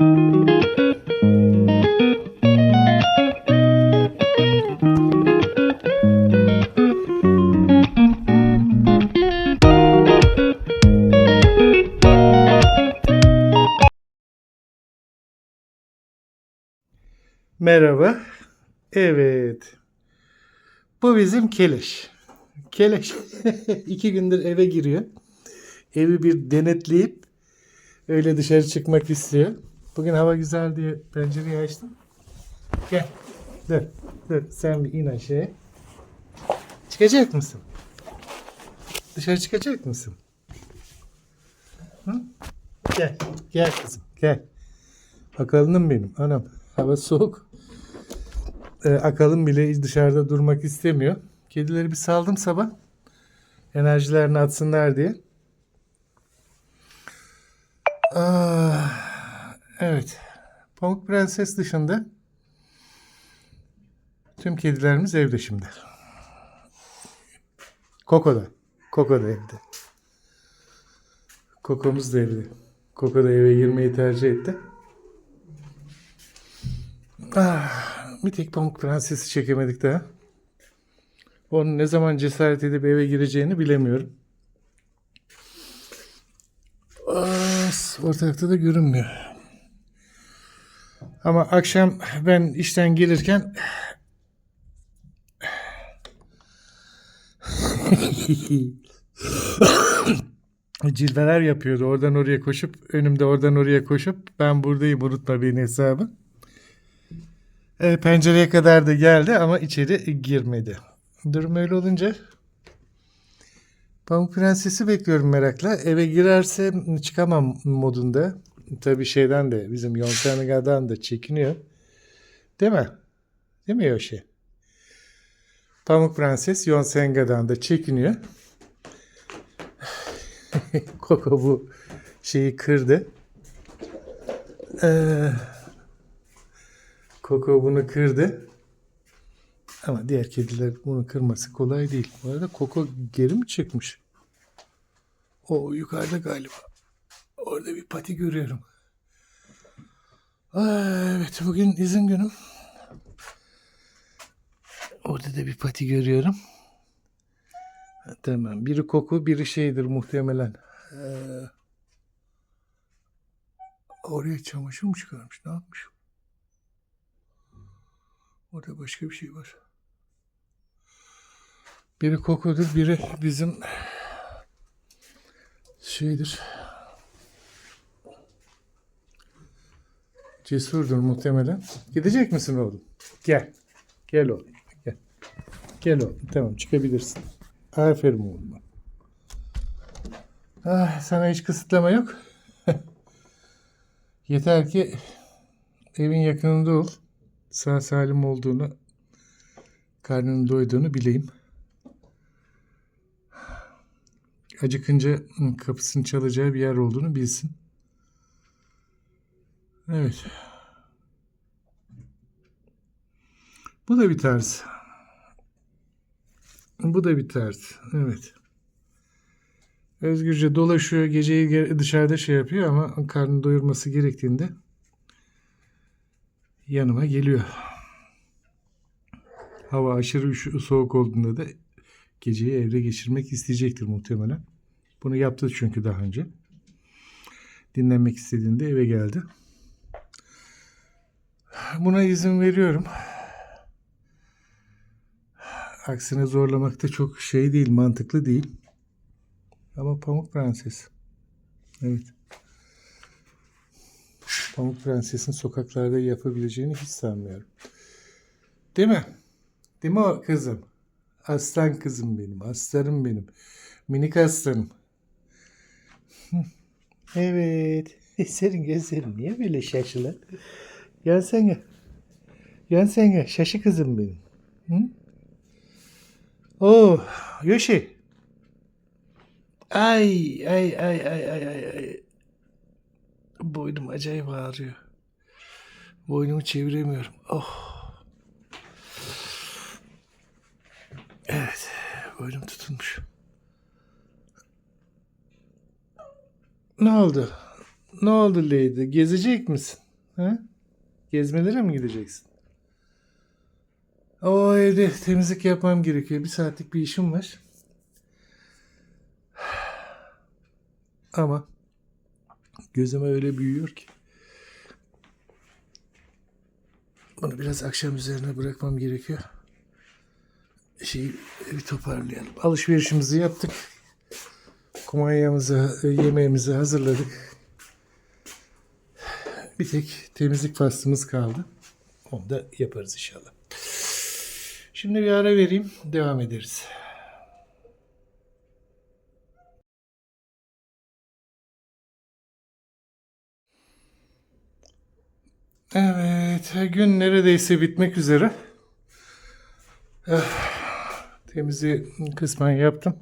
Merhaba. Evet. Bu bizim Keleş. Keleş iki gündür eve giriyor. Evi bir denetleyip öyle dışarı çıkmak istiyor. Bugün hava güzel diye pencereyi açtım. Gel. Dur. Dur. Sen bir in aşağıya. Çıkacak mısın? Dışarı çıkacak mısın? Hı? Gel. Gel kızım. Gel. Akalınım benim. Anam. Hava soğuk. Ee, akalım bile dışarıda durmak istemiyor. Kedileri bir saldım sabah. Enerjilerini atsınlar diye. Ah, evet. Pamuk Prenses dışında tüm kedilerimiz evde şimdi. Koko da. Koko da evde. Kokomuz da evde. Koko da eve girmeyi tercih etti. Ah, bir tek Pamuk Prenses'i çekemedik daha. Onun ne zaman cesaret edip eve gireceğini bilemiyorum. As, ortalıkta da görünmüyor. Ama akşam ben işten gelirken cilveler yapıyordu. Oradan oraya koşup önümde oradan oraya koşup ben buradayım unutma beni hesabı. E, pencereye kadar da geldi ama içeri girmedi. Durum öyle olunca Pamuk Prenses'i bekliyorum merakla. Eve girerse çıkamam modunda. Tabii şeyden de bizim Yontanaga'dan da çekiniyor. Değil mi? Değil mi Yoshi? Pamuk Prenses Yonsenga'dan da çekiniyor. Koko bu şeyi kırdı. Eee Koko bunu kırdı. Ama diğer kediler bunu kırması kolay değil. Bu arada Koko geri mi çıkmış? O yukarıda galiba. Orada bir pati görüyorum. Evet bugün izin günüm. Orada da bir pati görüyorum. Tamam. Biri koku, biri şeydir muhtemelen. Ee, oraya çamaşır mı çıkarmış? Ne yapmış? Orada başka bir şey var. Biri kokodur, biri bizim şeydir. Cesurdur muhtemelen. Gidecek misin oğlum? Gel. Gel oğlum. Gel. Gel oğlum. Tamam çıkabilirsin. Aferin oğlum. Ah, sana hiç kısıtlama yok. Yeter ki evin yakınında ol sağ salim olduğunu, karnının doyduğunu bileyim. Acıkınca kapısını çalacağı bir yer olduğunu bilsin. Evet. Bu da bir tarz. Bu da bir tarz. Evet. Özgürce dolaşıyor, geceyi dışarıda şey yapıyor ama karnını doyurması gerektiğinde yanıma geliyor. Hava aşırı soğuk olduğunda da geceyi evde geçirmek isteyecektir muhtemelen. Bunu yaptı çünkü daha önce. Dinlenmek istediğinde eve geldi. Buna izin veriyorum. Aksine zorlamak da çok şey değil, mantıklı değil. Ama Pamuk Prenses. Evet. Pamuk Prenses'in sokaklarda yapabileceğini hiç sanmıyorum. Değil mi? Değil mi o kızım? Aslan kızım benim, aslanım benim. Minik aslanım. Evet. Senin gözlerin niye böyle şaşılı? Gelsene. Gelsene. Şaşı kızım benim. Hı? Oh, Yoshi. Ay, ay, ay, ay, ay, ay, ay. Boynum acayip ağrıyor. Boynumu çeviremiyorum. Oh. Evet. Boynum tutulmuş. Ne oldu? Ne oldu Lady? Gezecek misin? Ha? Gezmelere mi gideceksin? O evde temizlik yapmam gerekiyor. Bir saatlik bir işim var. Ama gözüme öyle büyüyor ki. Bunu biraz akşam üzerine bırakmam gerekiyor. Şeyi bir toparlayalım. Alışverişimizi yaptık. Kumanyamızı, yemeğimizi hazırladık. Bir tek temizlik faslımız kaldı. Onu da yaparız inşallah. Şimdi bir ara vereyim. Devam ederiz. Evet, gün neredeyse bitmek üzere. Eh, Temizi kısmen yaptım.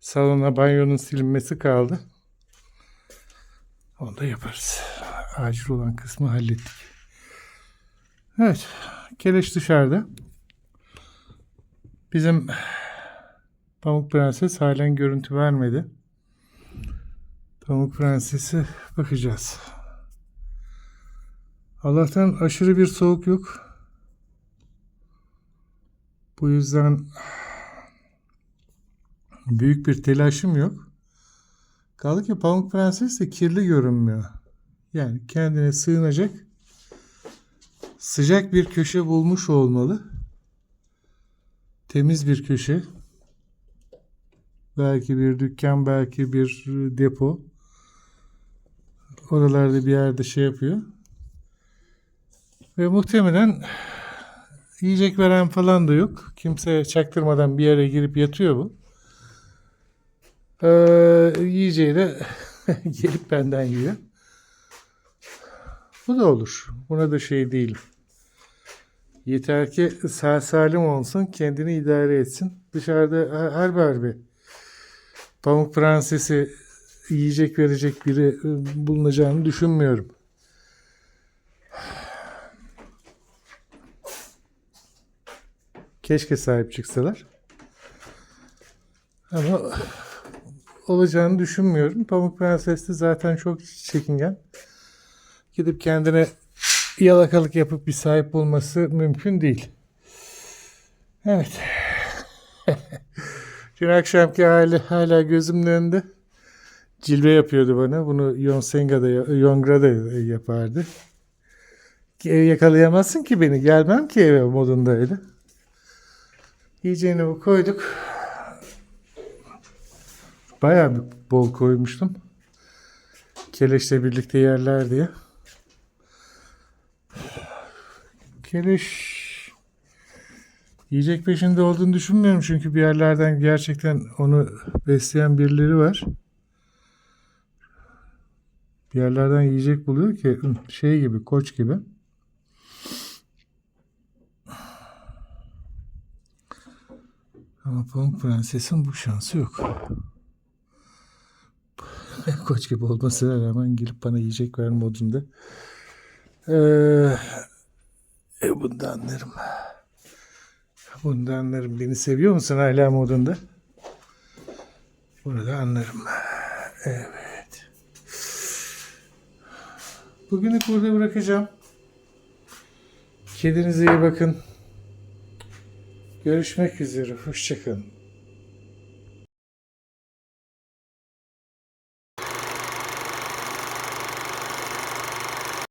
Salona banyonun silinmesi kaldı. Onu da yaparız. Acil olan kısmı hallettik. Evet, keleş dışarıda. Bizim Pamuk Prenses halen görüntü vermedi. Pamuk Prenses'e bakacağız. Allah'tan aşırı bir soğuk yok. Bu yüzden büyük bir telaşım yok. Kaldı ki Pamuk Prenses de kirli görünmüyor. Yani kendine sığınacak sıcak bir köşe bulmuş olmalı. Temiz bir köşe. Belki bir dükkan, belki bir depo. Oralarda bir yerde şey yapıyor. Ve muhtemelen yiyecek veren falan da yok. Kimse çaktırmadan bir yere girip yatıyor bu. Ee, yiyeceği de gelip benden yiyor. Bu da olur. Buna da şey değilim. Yeter ki sağ salim olsun, kendini idare etsin. Dışarıda her- harbi Pamuk Prenses'i yiyecek verecek biri e, bulunacağını düşünmüyorum. Keşke sahip çıksalar. Ama olacağını düşünmüyorum. Pamuk Prenses de zaten çok çekingen. Gidip kendine yalakalık yapıp bir sahip olması mümkün değil. Evet. Dün akşamki hali hala gözümün önünde. Cilve yapıyordu bana. Bunu Yonsenga'da, Yongra'da yapardı. Yakalayamazsın ki beni. Gelmem ki eve modundaydı. Yiyeceğini koyduk. Bayağı bir bol koymuştum. Keleşle birlikte yerler diye. Keleş yiyecek peşinde olduğunu düşünmüyorum çünkü bir yerlerden gerçekten onu besleyen birileri var. Bir yerlerden yiyecek buluyor ki şey gibi koç gibi. Ama Pamuk Prenses'in bu şansı yok. koç gibi olmasına rağmen gelip bana yiyecek ver modunda. Ee, e, bunu anlarım. Bunu anlarım. Beni seviyor musun hala modunda? Bunu da anlarım. Evet. Bugünü burada bırakacağım. Kedinize iyi bakın. Görüşmek üzere. Hoşçakalın.